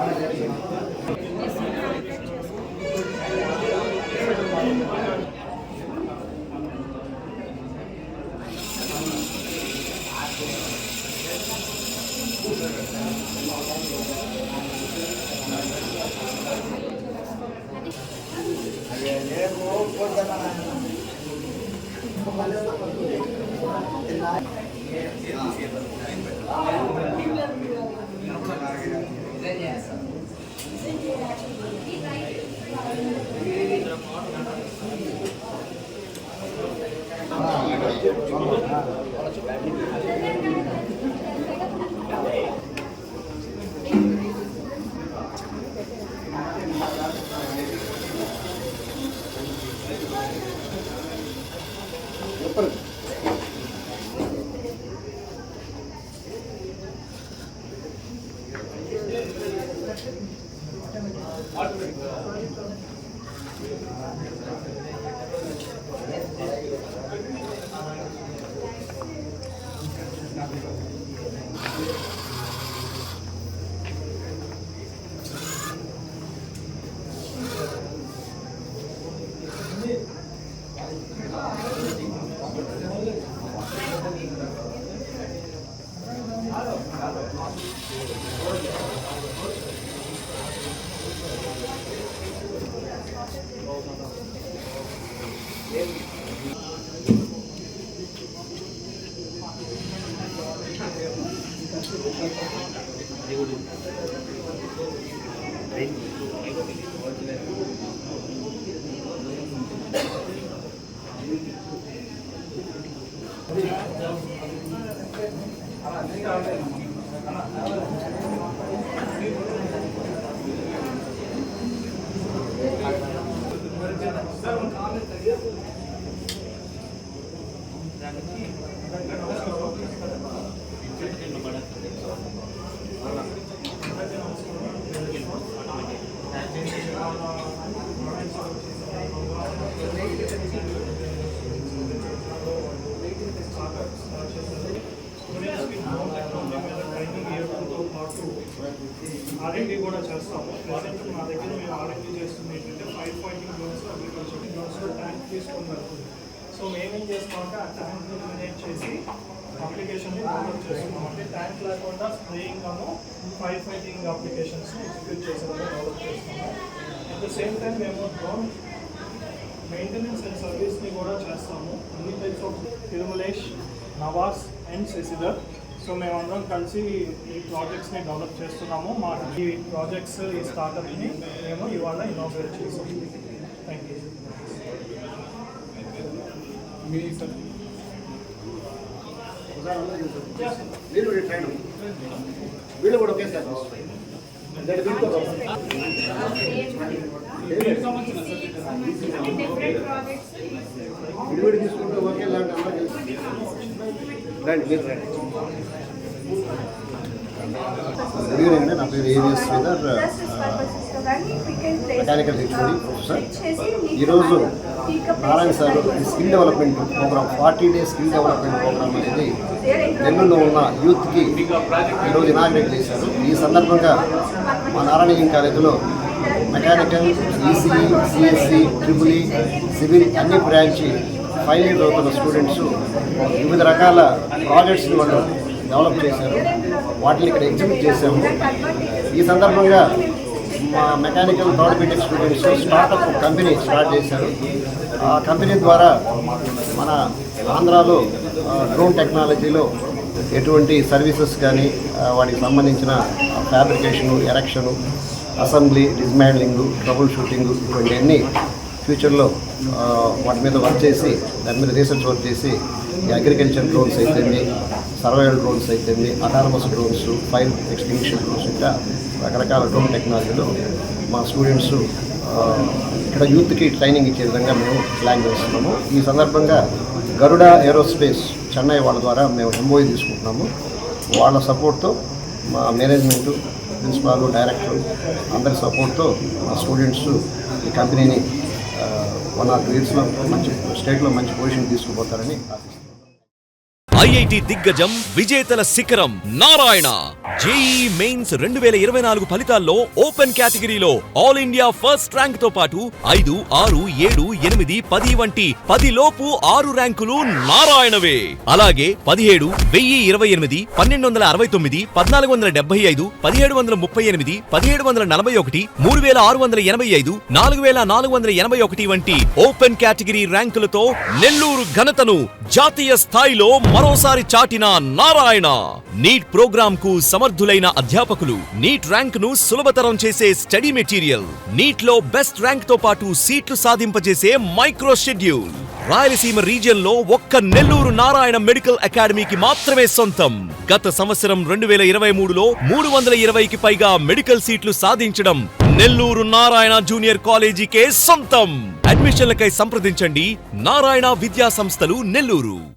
Gracias. చెప్పండి 이거 좀 RMD కూడా చేస్తాము. ప్రజెంట్ మా దగ్గర మేము ఆర్ఎండి చేస్తుంది. ఏంటంటే five pointing loans agriculture zones tank తీసుకున్నారు. సో మేమేం చేస్తామంటే ఆ ట్యాంక్ మేనేజ్ చేసి అప్లికేషన్ డెవలప్ చేస్తున్నాం. అంటే ట్యాంక్ లేకుండా స్ప్రేయింగ్ అను ఫైర్ ఫైటింగ్ అప్లికేషన్స్ ఎగ్జిక్యూట్ చేసేలాగా డెవలప్ చేస్తున్నాము. అట్ ద సేమ్ టైం మేము డ్రోన్ మెయింటెనెన్స్ అండ్ సర్వీస్ని కూడా చేస్తాము. అన్ని types of Tirumalesh Nawaz and Sasidhar so మేమందరం కలిసి ఈ ప్రాజెక్ట్స్ని డెవలప్ చేస్తున్నాము. మా ఈ ప్రాజెక్ట్స్ ఈ స్టార్టప్ని మేము ఇవాళ ఇనాగ్రేట్ చేసాం. థ్యాంక్ యూ మీ సార్. మీరు ట్రైన్ వీళ్ళు కూడా ఒకే సార్. దాని వీళ్ళతో విడివిడి తీసుకుంటే ఒకే లాంటి అందరూ కలిసి రండి మీరు రండి. గుడ్ ఈవినింగ్ అండి నా పేరు AVS Sridhar mechanical HOD professor ఈరోజు నారాయణ సార్ ఈ skill development program forty days skill development program అనేది నెల్లూరులో ఉన్న యూత్కి ఈరోజు ఇనాగ్రేట్ చేశారు. ఈ సందర్భంగా మా నారాయణ కాలేజీలో mechanical ECE CSC triple E civil అన్ని బ్రాంచ్ ఫైనల్ ఇయర్ చదువుతున్న స్టూడెంట్స్ వివిధ రకాల ప్రాజెక్ట్స్ని వాళ్ళు డెవలప్ చేశారు. వాటిని ఇక్కడ ఎగ్జిబిట్ చేశాము. ఈ సందర్భంగా మా mechanical third BTech students startup company start చేశారు. ఆ కంపెనీ ద్వారా మన ఆంధ్రాలో డ్రోన్ టెక్నాలజీలో ఎటువంటి సర్వీసెస్ కానీ వాటికి సంబంధించిన fabrication erection assembly dismantling trouble shooting ఇటువంటివన్నీ ఫ్యూచర్లో వాటి మీద వర్క్ చేసి దాని మీద రీసెర్చ్ వర్క్ చేసి ఈ అగ్రికల్చర్ డ్రోన్స్ అయితేమి సర్వైవల్ డ్రోన్స్ అయితేమి autonomous drones fire extinction drones ఇంకా రకరకాల డ్రోన్ టెక్నాలజీలో మా స్టూడెంట్స్ ఇక్కడ యూత్కి ట్రైనింగ్ ఇచ్చే విధంగా మేము ప్లాన్ చేస్తున్నాము. ఈ సందర్భంగా గరుడ ఏరోస్పేస్ చెన్నై వాళ్ళ ద్వారా మేము ఎంఓఈ తీసుకుంటున్నాము. వాళ్ళ సపోర్ట్తో మా మేనేజ్మెంటు ప్రిన్సిపాల్ డైరెక్టర్ అందరి సపోర్ట్తో మా స్టూడెంట్స్ ఈ కంపెనీని మన ఆర్ టూ మంచి స్టేట్లో మంచి పొజిషన్ తీసుకుపోతారని ఆశిస్తున్నాను. ఐఐటి దిగ్గజం విజేతల శిఖరం నారాయణ. జేఈ మెయిన్స్ రెండు వేల ఇరవై నాలుగు ఫలితాల్లో ఓపెన్ కేటగిరీలో ఆల్ ఇండియా ఫస్ట్ ర్యాంక్తో పాటు ఐదు ఆరు ఏడు ఎనిమిది పది వంటి పది లోపు ఆరు ర్యాంకులు నారాయణవే. అలాగే పదిహేడు వెయ్యి ఇరవై ఎనిమిది పన్నెండు వందల అరవై తొమ్మిది పద్నాలుగు వందల డెబ్బై ఐదు పదిహేడు వందల ముప్పై ఎనిమిది పదిహేడు వందల నలభై ఒకటి మూడు వేల ఆరు వందల ఎనభై ఐదు నాలుగు వేల నాలుగు వందల ఎనభై ఒకటి వంటి ఓపెన్ కేటగిరీ ర్యాంకులతో నెల్లూరు ఘనతను జాతీయ స్థాయిలో మరోసారి చాటిన నారాయణ. నీట్ ప్రోగ్రామ్కు సమర్థులైన అధ్యాపకులు నీట్ ర్యాంక్ను సులభతరం చేసే స్టడీ మెటీరియల్ నీట్లో బెస్ట్ ర్యాంక్తో పాటు సీట్లు సాధింపజేసే మైక్రో షెడ్యూల్. రాయలసీమ రీజియన్లో ఒక్క నెల్లూరు నారాయణ మెడికల్ అకాడమీకి మాత్రమే సొంతం. గత సంవత్సరం రెండు వేల ఇరవై మూడులో మూడు వందల ఇరవైకి పైగా మెడికల్ సీట్లు సాధించడం నెల్లూరు నారాయణ జూనియర్ కాలేజీకే సొంతం. అడ్మిషన్లకై సంప్రదించండి. నారాయణ విద్యా సంస్థలు నెల్లూరు.